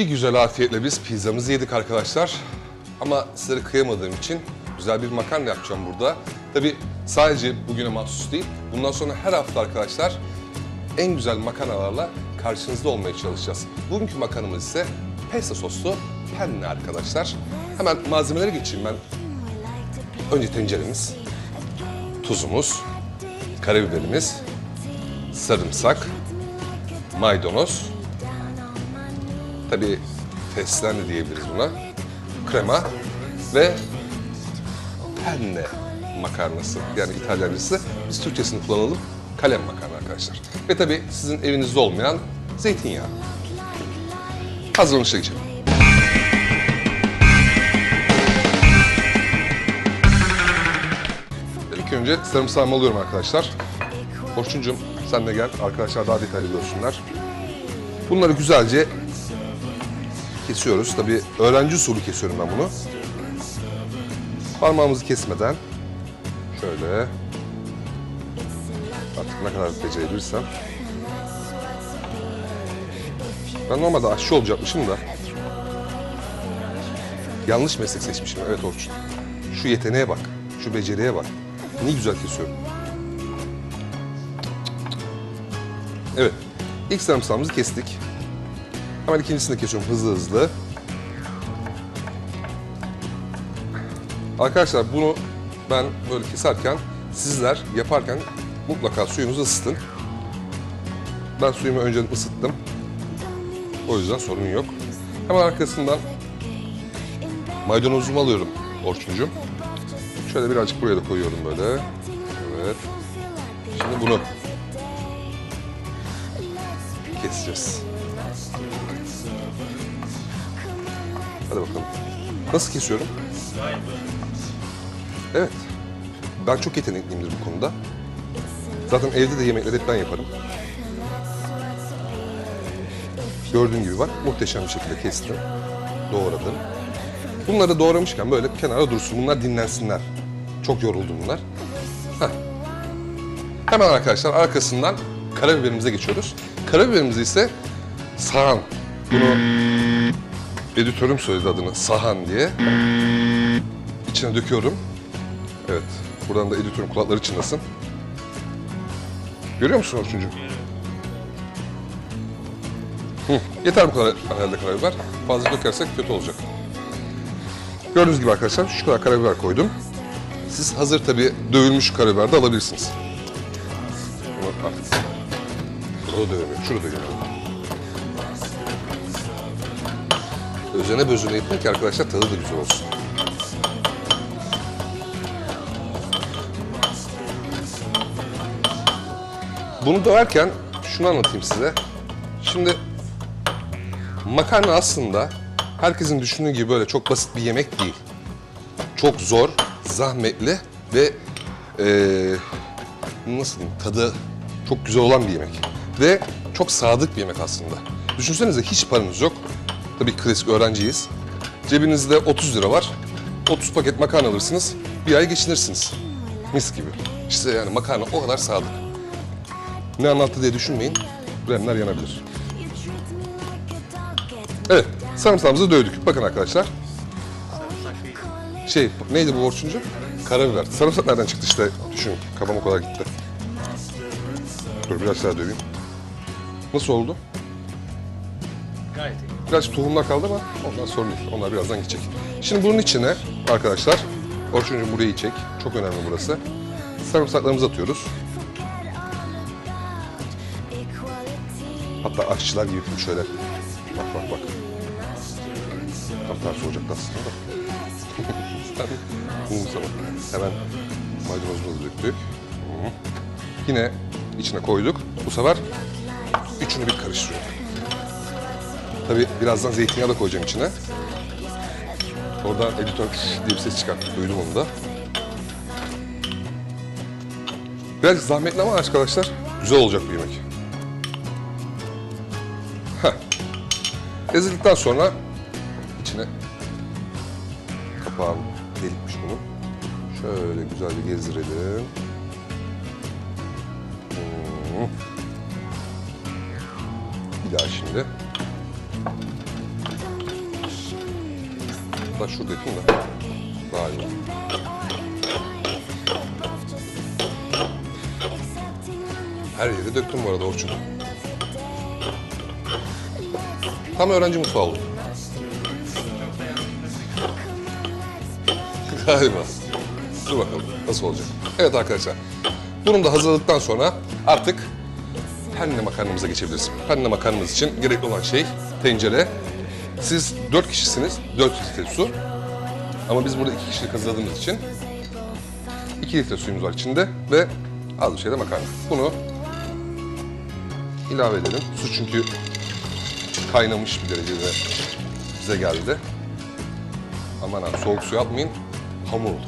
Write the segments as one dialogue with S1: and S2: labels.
S1: Bir güzel afiyetle biz pizzamızı yedik arkadaşlar. Ama sizlere kıyamadığım için güzel bir makarna yapacağım burada. Tabi sadece bugüne mahsus değil. Bundan sonra her hafta arkadaşlar en güzel makarnalarla karşınızda olmaya çalışacağız. Bugünkü makarnamız ise pesto soslu penne arkadaşlar. Hemen malzemelere geçeyim ben. Önce tenceremiz, tuzumuz, karabiberimiz, sarımsak, maydanoz, tabii fesleğen de diyebiliriz buna, krema ve penne makarnası yani İtalyancısı. Biz Türkçesini kullanalım. Kalem makarna arkadaşlar. Ve tabii sizin evinizde olmayan zeytinyağı. Hazırlanışa geçelim. İlk önce sarımsağımı alıyorum arkadaşlar. Orçuncum sen de gel. Arkadaşlar daha detaylı görsünler. Bunları güzelce kesiyoruz. Tabii öğrenci usulü kesiyorum ben bunu. Parmağımızı kesmeden şöyle artık ne kadar becerebilirsem. Ben normalde aşçı olacakmışım da yanlış meslek seçmişim. Evet Orçun. Şu yeteneğe bak. Şu beceriye bak. Ne güzel kesiyorum. Evet. İlk sarımsağımızı kestik. Hemen ikincisini de kesiyorum hızlı hızlı. Arkadaşlar bunu ben böyle keserken sizler yaparken mutlaka suyunuzu ısıtın. Ben suyumu önceden ısıttım. O yüzden sorun yok. Hemen arkasından maydanozumu alıyorum Orçuncum. Şöyle birazcık buraya da koyuyorum böyle. Evet. Şimdi bunu keseceğiz. Hadi bakalım. Nasıl kesiyorum? Evet. Ben çok yetenekliyimdir bu konuda. Zaten evde de yemekleri hep ben yaparım. Gördüğün gibi bak muhteşem bir şekilde kestim. Doğradım. Bunları doğramışken böyle kenara dursun. Bunlar dinlensinler. Çok yoruldu bunlar. Heh. Hemen arkadaşlar arkasından karabiberimize geçiyoruz. Karabiberimizi ise sahan. Bunu editörüm söyledi adını sahan diye. İçine döküyorum. Evet. Buradan da editörün kulakları çınlasın. Görüyor musun Orçuncuğum? Hı, yeter bu kadar herhalde karabiber. Fazla dökersek kötü olacak. Gördüğünüz gibi arkadaşlar şu kadar karabiber koydum. Siz hazır tabii dövülmüş karabiber de alabilirsiniz. Bunu artık Burada dövemiyor, şurada dövüyor. Özene bözüne etmek ki arkadaşlar tadı da güzel olsun. Bunu döverken şunu anlatayım size. Şimdi makarna aslında herkesin düşündüğü gibi böyle çok basit bir yemek değil. Çok zor, zahmetli ve eee, nasıl diyeyim tadı çok güzel olan bir yemek. Ve çok sadık bir yemek aslında. Düşünsenize hiç paranız yok. Tabii klasik öğrenciyiz. Cebinizde 30 lira var. 30 paket makarna alırsınız. Bir ay geçinirsiniz. Mis gibi. İşte yani makarna o kadar sadık. Ne anlattı diye düşünmeyin. Remler yanabilir. Evet, sarımsağımızı dövdük. Bakın arkadaşlar. Şey, neydi bu Orçuncu? Karabiber. Sarımsak nereden çıktı işte? Düşün, kafam o kadar gitti. Dur biraz daha döveyim. Nasıl oldu?
S2: Gayet iyi.
S1: Biraz tohumlar kaldı ama ondan sorun değil. Onlar birazdan gidecek. Şimdi bunun içine arkadaşlar, Orçuncuğum burayı çek. Çok önemli burası. Sarımsaklarımızı atıyoruz. Hatta aşçılar gibi şöyle. Bak bak bak. Tam tersi olacaktı aslında da. Sana. Hemen maydanozumuzu döktük. Yine içine koyduk. Bu sefer üçünü bir karıştırıyorum. Tabii birazdan zeytinyağı da koyacağım içine. Oradan editör diye bir ses çıkarttı. Duydum onu da. Biraz zahmetli ama arkadaşlar güzel olacak bir yemek. Heh. Ezildikten sonra içine kapağını delikmiş bunu. Şöyle güzelce gezdirelim. Hmm. Bir daha şimdi. Hatta şurada yapayım da. Daha iyi. Her yere döktüm bu arada Orçun. Tam öğrenci mutfağı oldu. Galiba. Dur bakalım nasıl olacak. Evet arkadaşlar. Bunu da hazırladıktan sonra artık penne makarnamıza geçebiliriz. Penne makarnamız için gerekli olan şey tencere. Siz 4 kişisiniz, 4 litre su. Ama biz burada 2 kişilik hazırladığımız için 2 litre suyumuz var içinde ve az bir şey de makarna. Bunu ilave edelim. Su çünkü kaynamış bir derecede bize geldi. Aman ha soğuk suya atmayın, hamur olur.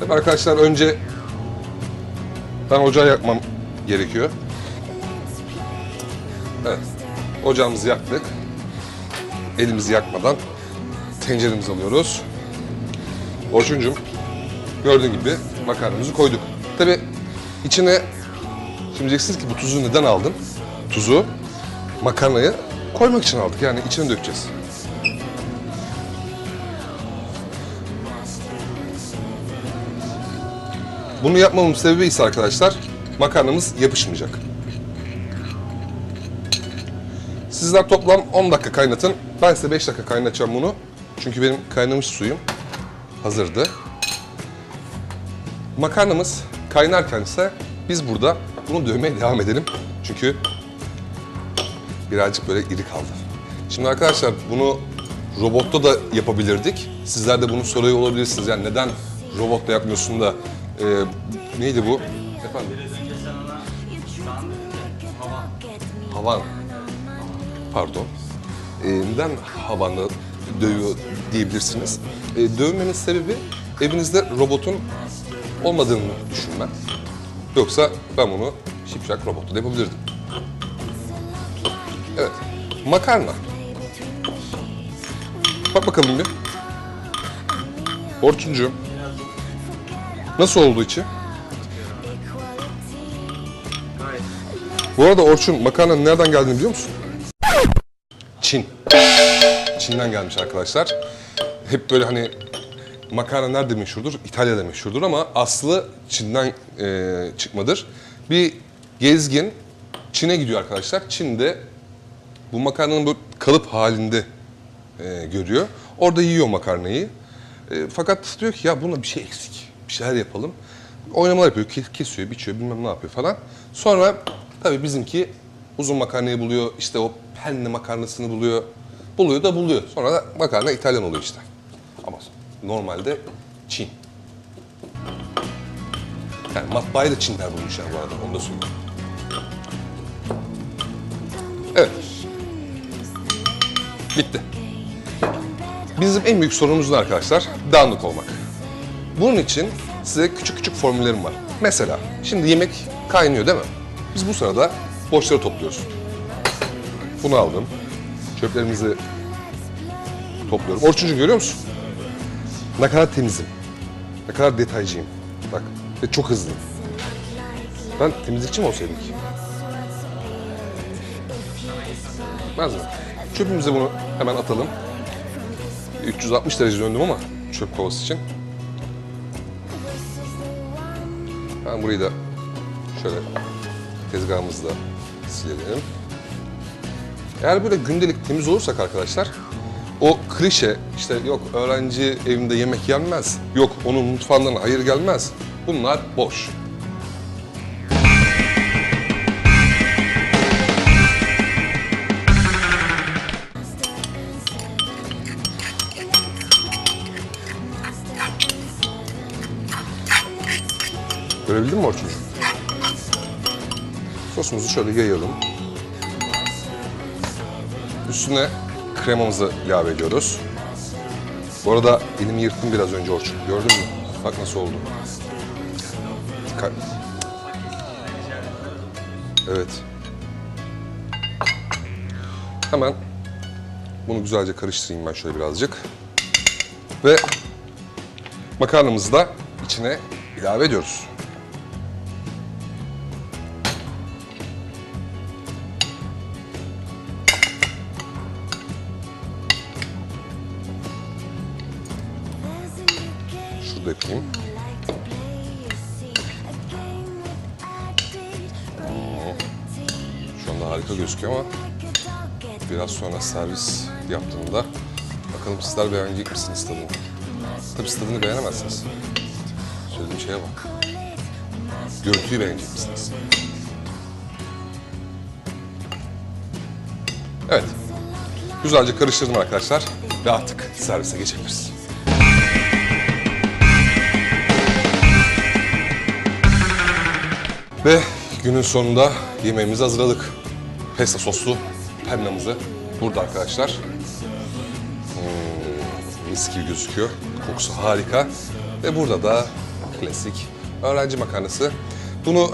S1: Tabii arkadaşlar önce ben ocağı yakmam gerekiyor. Ocağımızı yaktık. Elimizi yakmadan tenceremizi alıyoruz. Orçuncum gördüğün gibi makarnamızı koyduk. Tabi içine şimdi diyeceksiniz ki bu tuzu neden aldın? Tuzu makarnayı koymak için aldık. Yani içine dökeceğiz. Bunu yapmamın sebebi ise arkadaşlar makarnamız yapışmayacak. Sizler toplam 10 dakika kaynatın. Ben size 5 dakika kaynatacağım bunu. Çünkü benim kaynamış suyum hazırdı. Makarnamız kaynarken ise biz burada bunu dövmeye devam edelim. Çünkü birazcık böyle iri kaldı. Şimdi arkadaşlar bunu robotta da yapabilirdik. Sizler de bunu soruyor olabilirsiniz. Yani neden robotta yapmıyorsun da e, neydi bu? Efendim? Havan. Pardon. E, neden havanla dövüyor diyebilirsiniz. E, dövmenin sebebi evinizde robotun olmadığını düşünmem. Yoksa ben bunu şipşak robotla yapabilirdim. Evet. Makarna. Bak bakalım bir. Orçuncuğum. Nasıl oldu içi? Bu arada Orçun makarnanın nereden geldiğini biliyor musun? Çin. Çin'den gelmiş arkadaşlar. Hep böyle hani makarna nerede meşhurdur? İtalya'da meşhurdur ama aslı Çin'den e, çıkmadır. Bir gezgin Çin'e gidiyor arkadaşlar. Çin'de bu makarnanın böyle kalıp halinde e, görüyor. Orada yiyor makarnayı. E, fakat diyor ki ya buna bir şey eksik. Bir şeyler yapalım. Oynamalar yapıyor. ke- Kesiyor, biçiyor, bilmem ne yapıyor falan. Sonra tabii bizimki uzun makarnayı buluyor. işte o penne makarnasını buluyor. Buluyor da buluyor. Sonra da makarna İtalyan oluyor işte. Ama normalde Çin. Yani matbaayı da Çinler bulmuş yani bu arada. Onu da söyleyeyim. Evet. Bitti. Bizim en büyük sorunumuz ne arkadaşlar? Dağınık olmak. Bunun için size küçük küçük formüllerim var. Mesela şimdi yemek kaynıyor değil mi? Biz bu sırada boşları topluyoruz. Bunu aldım. Çöplerimizi topluyorum. Orçuncu görüyor musun? Ne kadar temizim. Ne kadar detaycıyım. Bak ve çok hızlıyım. Ben temizlikçi mi olsaydım ki? Bilmez mi? Çöpümüze bunu hemen atalım. 360 derece döndüm ama çöp kovası için. Ben burayı da şöyle tezgahımızda silelim. Eğer böyle gündelik temiz olursak arkadaşlar o klişe işte yok öğrenci evinde yemek yenmez, yok onun mutfağından hayır gelmez. Bunlar boş. Görebildin mi Orçun? Sosumuzu şöyle yayalım. Üstüne kremamızı ilave ediyoruz. Bu arada elimi yırttım biraz önce Orçun. Gördün mü? Bak nasıl oldu. Dikkat. Evet. Hemen bunu güzelce karıştırayım ben şöyle birazcık. Ve makarnamızı da içine ilave ediyoruz. Yapayım. Oo. Şu anda harika gözüküyor ama biraz sonra servis yaptığımda bakalım sizler beğenecek misiniz tadını? Tabii siz tadını beğenemezsiniz. Söylediğim şeye bak. Görüntüyü beğenecek misiniz? Evet. Güzelce karıştırdım arkadaşlar ve artık servise geçebiliriz. Ve günün sonunda yemeğimizi hazırladık. Pesto soslu pennamızı burada arkadaşlar. Hmm, mis gibi gözüküyor. Kokusu harika. Ve burada da klasik öğrenci makarnası. Bunu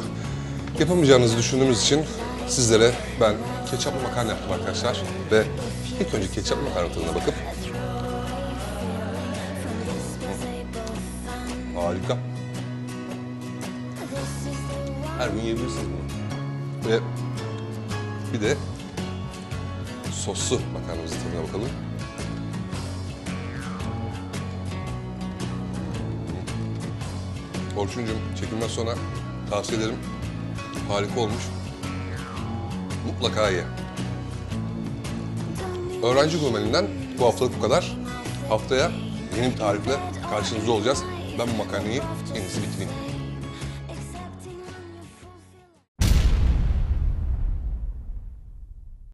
S1: yapamayacağınızı düşündüğümüz için sizlere ben ketçaplı makarna yaptım arkadaşlar. Ve ilk önce ketçaplı makarna tadına bakıp Harika. Her gün yiyebilirsiniz bunu. Ve bir de soslu makarnamızın tadına bakalım. Orçuncuğum çekimden sonra tavsiye ederim. Harika olmuş. Mutlaka ye. Öğrenci gurmeninden bu haftalık bu kadar. Haftaya yeni bir tarifle karşınızda olacağız. Ben bu makarnayı en iyisi bitireyim.